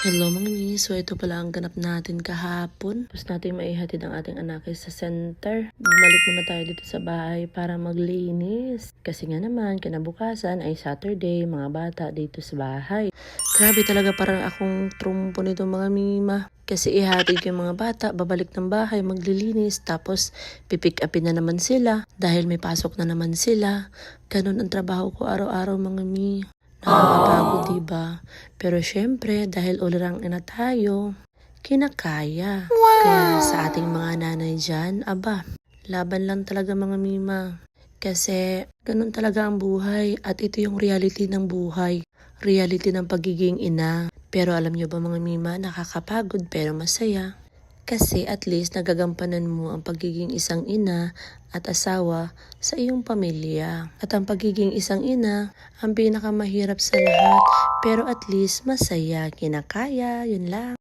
Hello mga mi, so ito pala ang ganap natin kahapon. Tapos natin maihatid ang ating anak sa center. Bumalik muna tayo dito sa bahay para maglinis. Kasi nga naman, kinabukasan ay Saturday, mga bata dito sa bahay. Grabe talaga parang akong trumpo nito mga mima. Kasi ihatid yung mga bata, babalik ng bahay, maglilinis, tapos pipick upin na naman sila dahil may pasok na naman sila. Ganun ang trabaho ko araw-araw mga mi. Nakakapagod, diba? Pero syempre, dahil ulirang ina tayo, kinakaya. Kaya sa ating mga nanay dyan, aba, laban lang talaga mga mima. Kasi ganun talaga ang buhay at ito yung reality ng buhay. Reality ng pagiging ina. Pero alam nyo ba mga mima, nakakapagod pero masaya. Kasi at least nagagampanan mo ang pagiging isang ina at asawa sa iyong pamilya. At ang pagiging isang ina, ang pinakamahirap sa lahat, pero at least masaya, kinakaya, yun lang.